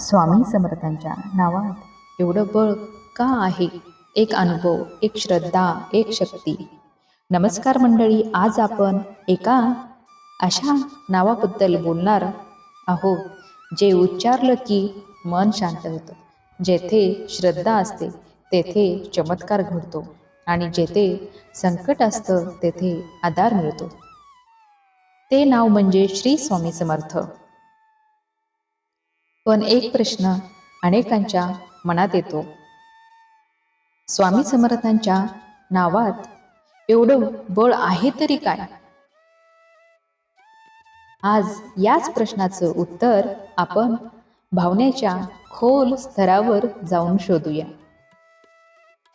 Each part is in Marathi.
स्वामी समर्थांच्या नावात. एवढं बळ का आहे? एक अनुभव एक श्रद्धा एक शक्ती. नमस्कार मंडळी आज आपण एका अशा नावाबद्दल बोलणार आहोत जे उच्चारलं की मन शांत होतं. जेथे श्रद्धा असते तेथे चमत्कार घडतो आणि जेथे संकट असतं तेथे आधार मिळतो. ते नाव म्हणजे श्री स्वामी समर्थ. पण एक प्रश्न अनेकांच्या मनात येतो. स्वामी समर्थांच्या नावात एवढं बळ आहे तरी काय? आज याच प्रश्नाचं उत्तर आपण भावनेच्या खोल स्तरावर जाऊन शोधूया.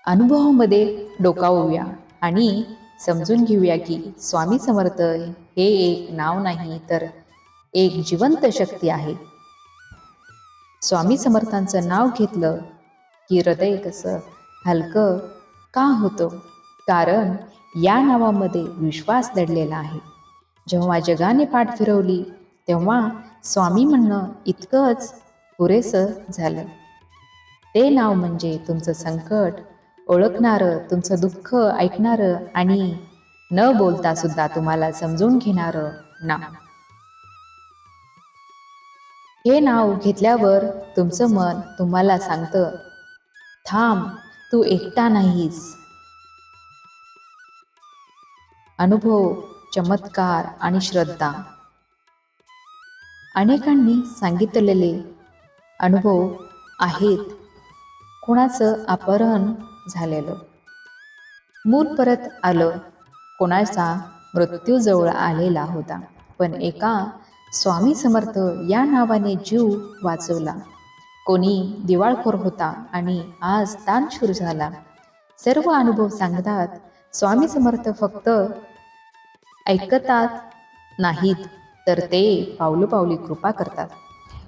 अनुभवामध्ये डोकावूया आणि समजून घेऊया की स्वामी समर्थ हे एक नाव नाही तर एक जिवंत शक्ती आहे. स्वामी समर्थांचं नाव घेतलं. की हृदय कसं हलकं का होतं? कारण या नावामध्ये विश्वास दडलेला आहे. जेव्हा जगाने पाठ फिरवली तेव्हा स्वामी म्हणणं इतकंच पुरेसं झालं. ते नाव म्हणजे तुमचं संकट ओळखणारं तुमचं दुःख ऐकणारं आणि न बोलता सुद्धा तुम्हाला समजून घेणारं नाव. हे नाव घेतल्यावर तुमचं मन तुम्हाला सांगतं थांब तू एकटा नाहीस. अनुभव चमत्कार आणि श्रद्धा. अनेकांनी सांगितलेले अनुभव आहेत. कोणाचं अपहरण झालेलं. मूल परत आलं. कोणाचा मृत्यू जवळ आलेला होता. पण एका स्वामी समर्थ या नावाने जीव वाचवला. कोणी दिवाळखोर होता आणि आज दानशूर सुरू झाला. सर्व अनुभव सांगतात स्वामी समर्थ फक्त ऐकतात नाहीत तर ते पावलोपावली कृपा करतात.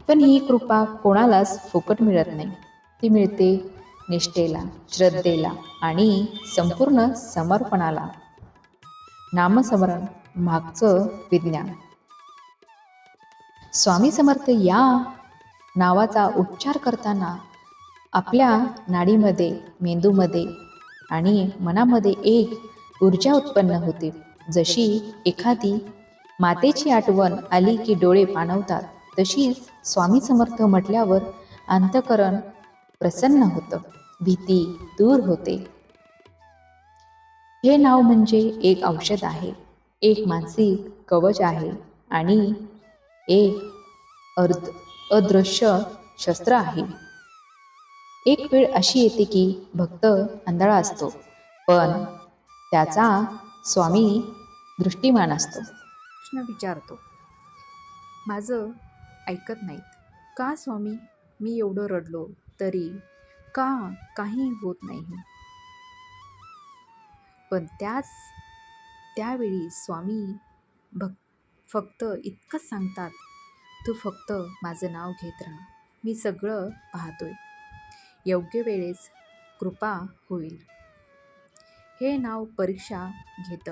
पण ही कृपा कोणालाच फुकट मिळत नाही. ती मिळते निष्ठेला श्रद्धेला आणि संपूर्ण समर्पणाला. नामस्मरण मागचं विज्ञान. स्वामी समर्थ या नावाचा उच्चार करताना आपल्या नाडीमध्ये मेंदूमध्ये आणि मनामध्ये एक ऊर्जा उत्पन्न होते. जशी एखादी मातेची आठवण आली की डोळे पाणवतात तशीच स्वामी समर्थ म्हटल्यावर अंतकरण प्रसन्न होतं भीती दूर होते. हे नाव म्हणजे एक औषध आहे एक मानसिक कवच आहे आणि एक अर्ध अदृश्य शस्त्र आहे. एक वेळ अशी येते की भक्त आंधळा असतो पण त्याचा स्वामी दृष्टिमान असतो. प्रश्न विचारतो माझं ऐकत नाहीत. का स्वामी? मी एवढं रडलो तरी का काही होत नाही? पण त्याच त्यावेळी स्वामी भक्त फक्त इतकंच सांगतात तू फक्त माझं नाव घेत राहा. मी सगळं पाहतोय. योग्य वेळेस कृपा होईल. हे नाव परीक्षा घेतं.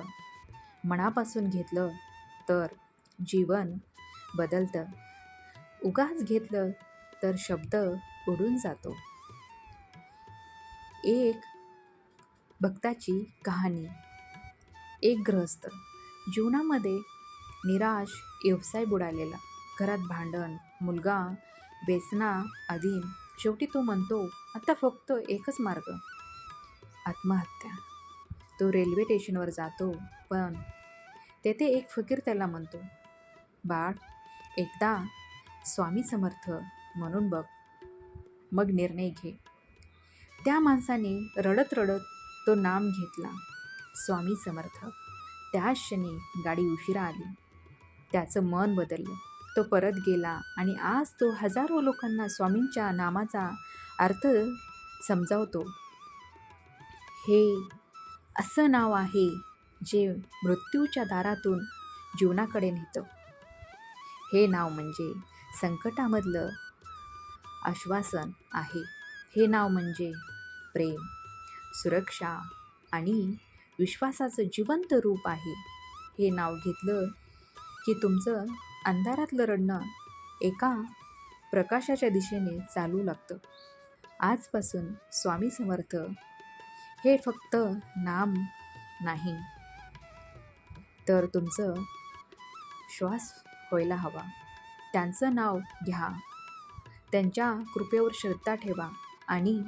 मनापासून घेतलं तर जीवन बदलतं. उगाच घेतलं तर शब्द उडून जातो. एक भक्ताची कहाणी. एक ग्रहस्थ जीवनामध्ये निराश व्यवसाय बुडालेला. घरात भांडण मुलगा बेसना अधीन शेवटी तो म्हणतो आता फक्त एकच मार्ग. आत्महत्या. तो रेल्वे स्टेशनवर जातो पण तेथे एक फकीर त्याला म्हणतो बाळ एकदा स्वामी समर्थ म्हणून बघ. मग निर्णय घे. त्या माणसाने रडत रडत तो नाम घेतला स्वामी समर्थ. त्याच क्षणी गाडी उशिरा आली. त्याचं मन बदललं. तो परत गेला आणि आज तो हजारो लोकांना स्वामींच्या नामाचा अर्थ समजावतो. हे असं नाव आहे जे मृत्यूच्या दारातून जीवनाकडे नेतं. हे नाव म्हणजे संकटामधलं आश्वासन आहे. हे नाव म्हणजे प्रेम सुरक्षा आणि विश्वासाचं जिवंत रूप आहे. हे नाव घेतलं की तुमचं अंधारातलं रडणं एका प्रकाशाच्या दिशेने चालू लागतं. आजपासून स्वामी समर्थ हे फक्त नाम नाही तर तुमचं श्वास व्हायला हवा. त्यांचं नाव घ्या. त्यांच्या कृपेवर श्रद्धा ठेवा आणि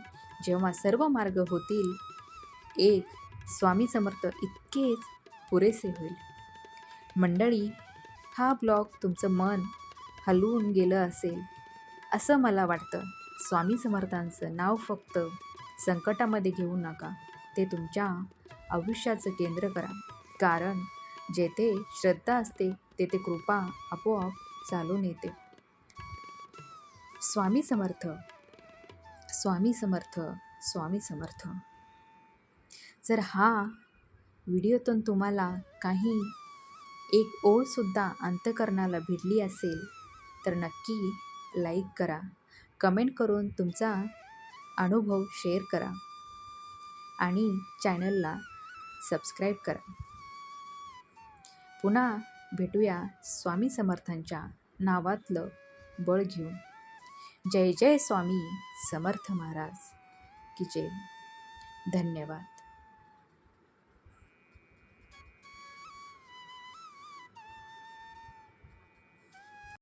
जेव्हा सर्व मार्ग होतील एक स्वामी समर्थ इतकेच पुरेसे होईल. मंडळी हा ब्लॉग तुमचं मन हलवून गेलं असेल असं मला वाटतं. स्वामी समर्थांचं नाव फक्त संकटामध्ये घेऊ नका. ते तुमच्या आयुष्याचं केंद्र करा. कारण जेथे श्रद्धा असते तेथे कृपा आपोआप चालून येते. स्वामी समर्थ स्वामी समर्थ स्वामी समर्थ. जर हा व्हिडिओतून तुम्हाला काही एक ओळसुद्धा अंतकरणाला भिडली असेल तर नक्की लाईक करा. कमेंट करून तुमचा अनुभव शेअर करा. आणि चॅनलला सबस्क्राईब करा. पुन्हा भेटूया स्वामी समर्थांच्या नावातलं बळ घेऊन. जय जय स्वामी समर्थ महाराज. की जय. धन्यवाद.